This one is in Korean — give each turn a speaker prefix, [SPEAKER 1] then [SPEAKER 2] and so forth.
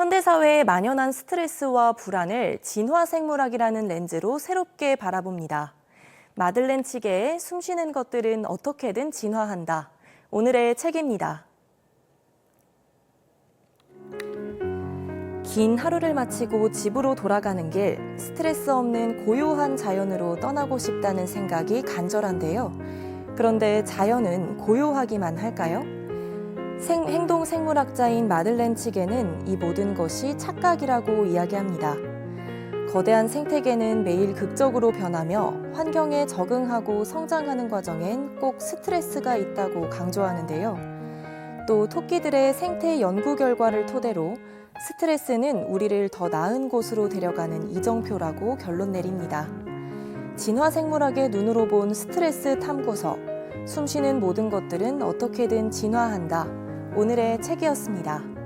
[SPEAKER 1] 현대사회에 만연한 스트레스와 불안을 진화생물학이라는 렌즈로 새롭게 바라봅니다. 마들렌 치게의 숨쉬는 것들은 어떻게든 진화한다. 오늘의 책입니다. 긴 하루를 마치고 집으로 돌아가는 길, 스트레스 없는 고요한 자연으로 떠나고 싶다는 생각이 간절한데요. 그런데 자연은 고요하기만 할까요? 생- 행동 생물학자인 마들렌 치게는 이 모든 것이 착각이라고 이야기합니다. 거대한 생태계는 매일 극적으로 변하며 환경에 적응하고 성장하는 과정엔 꼭 스트레스가 있다고 강조하는데요. 또 토끼들의 생태 연구 결과를 토대로 스트레스는 우리를 더 나은 곳으로 데려가는 이정표라고 결론 내립니다. 진화 생물학의 눈으로 본 스트레스 탐구서, 숨쉬는 모든 것들은 어떻게든 진화한다. 오늘의 책이었습니다.